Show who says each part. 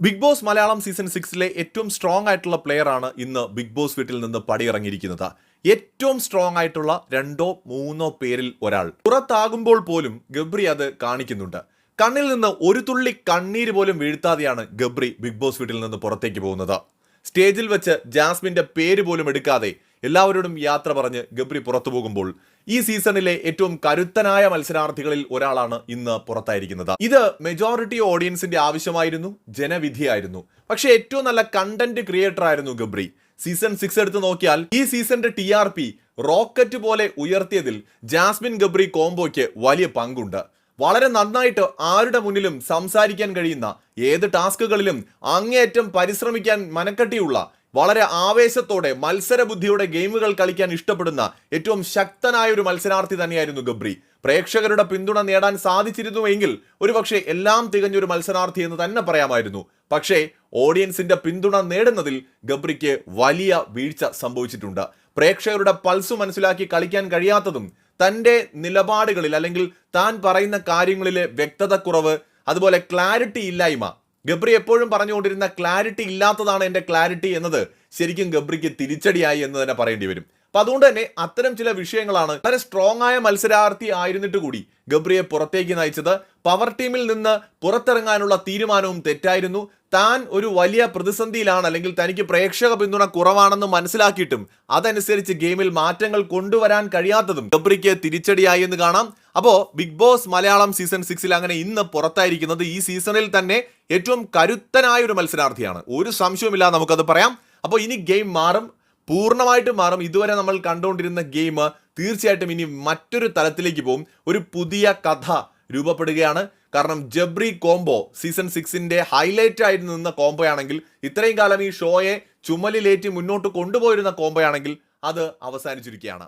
Speaker 1: Big boss Malayalam season സിക്സിലെ ഏറ്റവും strong ആയിട്ടുള്ള പ്ലെയർ ആണ് ഇന്ന് ബിഗ് ബോസ് വീട്ടിൽ നിന്ന് പടിയിറങ്ങിയിരിക്കുന്നത്. ഏറ്റവും സ്ട്രോങ് ആയിട്ടുള്ള രണ്ടോ മൂന്നോ പേരിൽ ഒരാൾ. പുറത്താകുമ്പോൾ പോലും ഗബ്രി അത് കാണിക്കുന്നുണ്ട്. കണ്ണിൽ നിന്ന് ഒരു തുള്ളി കണ്ണീര് പോലും വീഴ്ത്താതെയാണ് ഗബ്രി ബിഗ് ബോസ് വീട്ടിൽ നിന്ന് പുറത്തേക്ക് പോകുന്നത്. സ്റ്റേജിൽ വെച്ച് ജാസ്മിന്റെ പേര് പോലും എടുക്കാതെ എല്ലാവരോടും യാത്ര പറഞ്ഞ് ഗബ്രി പുറത്തു പോകുമ്പോൾ ഈ സീസണിലെ ഏറ്റവും കരുത്തനായ മത്സരാർത്ഥികളിൽ ഒരാളാണ് ഇന്ന് പുറത്തായിരിക്കുന്നത്. ഇത് മെജോറിറ്റി ഓഡിയൻസിന്റെ ആവശ്യമായിരുന്നു ജനവിധിയായിരുന്നു. പക്ഷേ ഏറ്റവും നല്ല കണ്ടന്റ് ക്രിയേറ്റർ ആയിരുന്നു ഗബ്രി. സീസൺ സിക്സ് എടുത്ത് നോക്കിയാൽ ഈ സീസണിന്റെ ടി ആർ പി റോക്കറ്റ് പോലെ ഉയർത്തിയതിൽ ജാസ്മിൻ ഗബ്രി കോംബോയ്ക്ക് വലിയ പങ്കുണ്ട്. വളരെ നന്നായിട്ട് ആരുടെ മുന്നിലും സംസാരിക്കാൻ കഴിയുന്ന ഏത് ടാസ്കുകളിലും അങ്ങേയറ്റം പരിശ്രമിക്കാൻ മനക്കട്ടിയുള്ള വളരെ ആവേശത്തോടെ മത്സരബുദ്ധിയുടെ ഗെയിമുകൾ കളിക്കാൻ ഇഷ്ടപ്പെടുന്ന ഏറ്റവും ശക്തനായ ഒരു മത്സരാർത്ഥി തന്നെയായിരുന്നു ഗബ്രി. പ്രേക്ഷകരുടെ പിന്തുണ നേടാൻ സാധിച്ചിരുന്നുവെങ്കിൽ ഒരുപക്ഷെ എല്ലാം തികഞ്ഞൊരു മത്സരാർത്ഥി എന്ന് തന്നെ പറയാമായിരുന്നു. പക്ഷേ ഓഡിയൻസിന്റെ പിന്തുണ നേടുന്നതിൽ ഗബ്രിക്ക് വലിയ വീഴ്ച സംഭവിച്ചിട്ടുണ്ട്. പ്രേക്ഷകരുടെ പൾസ് മനസ്സിലാക്കി കളിക്കാൻ കഴിയാത്തതും തന്റെ നിലപാടുകളിൽ അല്ലെങ്കിൽ താൻ പറയുന്ന കാര്യങ്ങളിലെ വ്യക്തത കുറവ് അതുപോലെ ക്ലാരിറ്റി ഇല്ലായ്മ ഗബ്രി എപ്പോഴും പറഞ്ഞുകൊണ്ടിരുന്ന ക്ലാരിറ്റി ഇല്ലാത്തതാണ് എന്റെ ക്ലാരിറ്റി എന്നത് ശരിക്കും ഗബ്രിക്ക് തിരിച്ചടിയായി എന്ന് തന്നെ പറയേണ്ടി വരും. അപ്പം അതുകൊണ്ട് തന്നെ അത്തരം ചില വിഷയങ്ങളാണ് വളരെ സ്ട്രോങ് ആയ മത്സരാർത്ഥി ആയിരുന്നിട്ട് കൂടി ഗബ്രിയെ പുറത്തേക്ക് നയിച്ചത്. പവർ ടീമിൽ നിന്ന് പുറത്തിറങ്ങാനുള്ള തീരുമാനവും തെറ്റായിരുന്നു. താൻ ഒരു വലിയ പ്രതിസന്ധിയിലാണ് അല്ലെങ്കിൽ തനിക്ക് പ്രേക്ഷക പിന്തുണ കുറവാണെന്ന് മനസ്സിലാക്കിയിട്ടും അതനുസരിച്ച് ഗെയിമിൽ മാറ്റങ്ങൾ കൊണ്ടുവരാൻ കഴിയാത്തതും ഗബ്രിക്ക് തിരിച്ചടിയായി എന്ന് കാണാം. അപ്പോൾ ബിഗ് ബോസ് മലയാളം സീസൺ സിക്സിൽ അങ്ങനെ ഇന്ന് പുറത്തായിരിക്കുന്നത് ഈ സീസണിൽ തന്നെ ഏറ്റവും കരുത്തനായ ഒരു മത്സരാർത്ഥിയാണ്. ഒരു സംശയവുമില്ല നമുക്കത് പറയാം. അപ്പോൾ ഇനി ഗെയിം മാറും. പൂർണമായിട്ട് മാറും. ഇതുവരെ നമ്മൾ കണ്ടുകൊണ്ടിരുന്ന ഗെയിം തീർച്ചയായിട്ടും ഇനി മറ്റൊരു തലത്തിലേക്ക് പോകും. ഒരു പുതിയ കഥ രൂപപ്പെടുകയാണ്. കാരണം ജബ്രി കോംബോ സീസൺ സിക്സിന്റെ ഹൈലൈറ്റ് ആയിട്ട് നിന്ന കോംബോയാണെങ്കിൽ ഇത്രയും കാലം ഈ ഷോയെ ചുമലിലേറ്റി മുന്നോട്ട് കൊണ്ടുപോയിരുന്ന കോംബോയാണെങ്കിൽ അത് അവസാനിച്ചിരിക്കുകയാണ്.